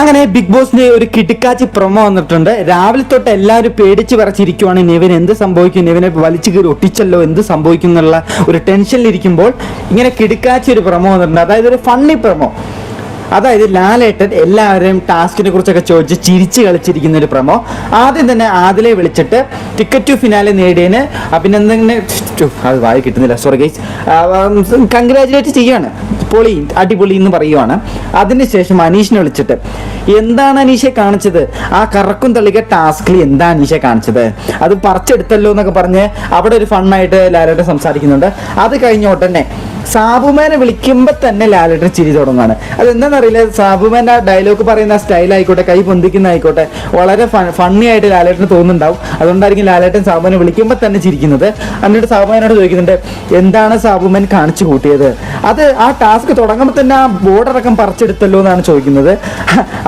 അങ്ങനെ ബിഗ് ബോസിന്റെ ഒരു കിട്ടിക്കാച്ചി പ്രൊമോ വന്നിട്ടുണ്ട്. രാവിലെ തൊട്ട് എല്ലാവരും പേടിച്ച് പറച്ചിരിക്കുവാണ് നിവിൻ എന്ത് സംഭവിക്കും? നിവിനെ വലിച്ചു കയറി ഒട്ടിച്ചല്ലോ എന്ത് സംഭവിക്കും എന്നുള്ള ഒരു ടെൻഷനിലിരിക്കുമ്പോൾ ഇങ്ങനെ കിടുക്കാച്ചി ഒരു പ്രൊമോ വന്നിട്ടുണ്ട്. അതായത് ഒരു ഫണ്ണി പ്രൊമോ അതായത് ലാലേട്ടൻ എല്ലാവരെയും ടാസ്കിനെ കുറിച്ചൊക്കെ ചോദിച്ച് ചിരിച്ച് കളിച്ചിരിക്കുന്ന ഒരു പ്രമോ ആദ്യം തന്നെ ആദിലെ വിളിച്ചിട്ട് ടിക്കറ്റ് ടു ഫിനാലെ നേടിയതിന് അഭിനന്ദനെ അത് വായി കിട്ടുന്നില്ല. സോറി ഗൈസ് കൺഗ്രാജുലേറ്റ് ചെയ്യാണ്. പൊളി അടിപൊളി എന്ന് പറയുവാണ്. അതിനുശേഷം അനീഷിനെ വിളിച്ചിട്ട് എന്താണ് അനീഷെ കാണിച്ചത്? ആ കറക്കും തള്ളിക ടാസ്കിൽ എന്താ അനീഷെ കാണിച്ചത്? അത് പറിച്ചെടുത്തല്ലോ എന്നൊക്കെ പറഞ്ഞ് അവിടെ ഒരു ഫണ്ണായിട്ട് ലാലേട്ട സംസാരിക്കുന്നുണ്ട്. അത് കഴിഞ്ഞ ഉടനെ സാബുമാനെ വിളിക്കുമ്പോൾ തന്നെ ലാലേട്ടൻ ചിരി തുടങ്ങാണ് അത് എന്താണെന്നറിയില്ല ആ ഡയലോഗ് പറയുന്ന സ്റ്റൈൽ ആയിക്കോട്ടെ കൈ പൊന്തിക്കുന്ന ആയിക്കോട്ടെ വളരെ ഫണ്ണി ആയിട്ട് ലാലേട്ടന് തോന്നുന്നുണ്ടാവും. അതുകൊണ്ടായിരിക്കും ലാലേട്ടൻ സാബുമാനെ വിളിക്കുമ്പോൾ തന്നെ ചിരിക്കുന്നത്. എന്നിട്ട് സാബുമാനോട് ചോദിക്കുന്നുണ്ട് എന്താണ് സാബുമാൻ കാണിച്ചു കൂട്ടിയത്? അത് ആ ടാസ്ക് തുടങ്ങുമ്പോൾ തന്നെ ആ ബോർഡറക്കം പറിച്ചെടുത്തല്ലോ എന്നാണ് ചോദിക്കുന്നത്.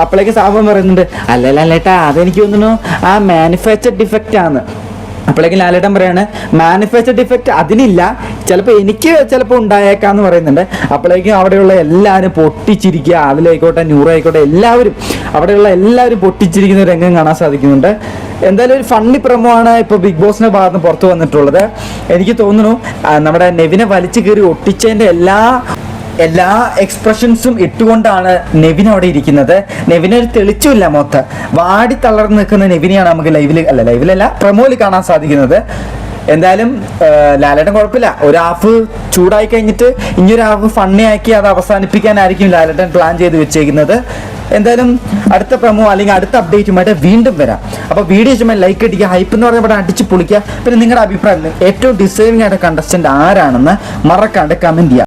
അപ്പോഴേക്ക് സാബുമാൻ പറയുന്നുണ്ട് അല്ല ലാലേട്ടാ അതെനിക്ക് തോന്നുന്നു ആ മാനുഫാക്ചർ ഡിഫക്റ്റ് ആണ്. അപ്പോഴേക്കും ലാലേട്ടൻ പറയാണ് മാനുഫാക്ചർ ഡിഫക്റ്റ് അതിനില്ല. ചിലപ്പോൾ എനിക്ക് ചിലപ്പോൾ ഉണ്ടായേക്കാന്ന് പറയുന്നുണ്ട്. അപ്പോഴേക്കും അവിടെയുള്ള എല്ലാവരും പൊട്ടിച്ചിരിക്കുക. അതിലായിക്കോട്ടെ നൂറായിക്കോട്ടെ എല്ലാവരും അവിടെയുള്ള എല്ലാവരും പൊട്ടിച്ചിരിക്കുന്ന രംഗം കാണാൻ സാധിക്കുന്നുണ്ട്. എന്തായാലും ഒരു ഫണ്ണി പ്രമോ ആണ് ഇപ്പോൾ ബിഗ് ബോസിന്റെ ഭാഗത്ത് പുറത്തു വന്നിട്ടുള്ളത്. എനിക്ക് തോന്നുന്നു നമ്മുടെ നെവിനെ വലിച്ചു കയറി ഒട്ടിച്ചതിന്റെ എല്ലാ എല്ലാ എക്സ്പ്രഷൻസും ഇട്ടുകൊണ്ടാണ് നെവിൻ അവിടെ ഇരിക്കുന്നത്. നെവിന് ഒരു തെളിച്ചുമില്ല മൊത്തം. വാടി തളർന്ന് നിൽക്കുന്ന നെവിനെയാണ് നമുക്ക് ലൈവിൽ അല്ല ലൈവിലല്ല പ്രമോയിൽ കാണാൻ സാധിക്കുന്നത്. എന്തായാലും ലാലേട്ടൻ കുഴപ്പമില്ല. ഒരു ഹാഫ് ചൂടായി കഴിഞ്ഞിട്ട് ഇനിയൊരു ഹാഫ് ഫണ്ണി ആക്കി അത് അവസാനിപ്പിക്കാനായിരിക്കും ലാലേട്ടൻ പ്ലാൻ ചെയ്ത് വെച്ചേക്കുന്നത്. എന്തായാലും അടുത്ത പ്രമോ അല്ലെങ്കിൽ അടുത്ത അപ്ഡേറ്റുമായിട്ട് വീണ്ടും വരാം. അപ്പോൾ വീഡിയോ ചുമ്മാ ലൈക്ക് അടിക്കുക ഹൈപ്പ് എന്ന് പറഞ്ഞാൽ അടിച്ച് പൊളിക്കുക. പിന്നെ നിങ്ങളുടെ അഭിപ്രായം ഏറ്റവും ഡിസേർവിംഗ് ആയിട്ട് കണ്ടസ്റ്റന്റ് ആരാണെന്ന് മറക്കാണ്ട് കമന്റ് ചെയ്യുക.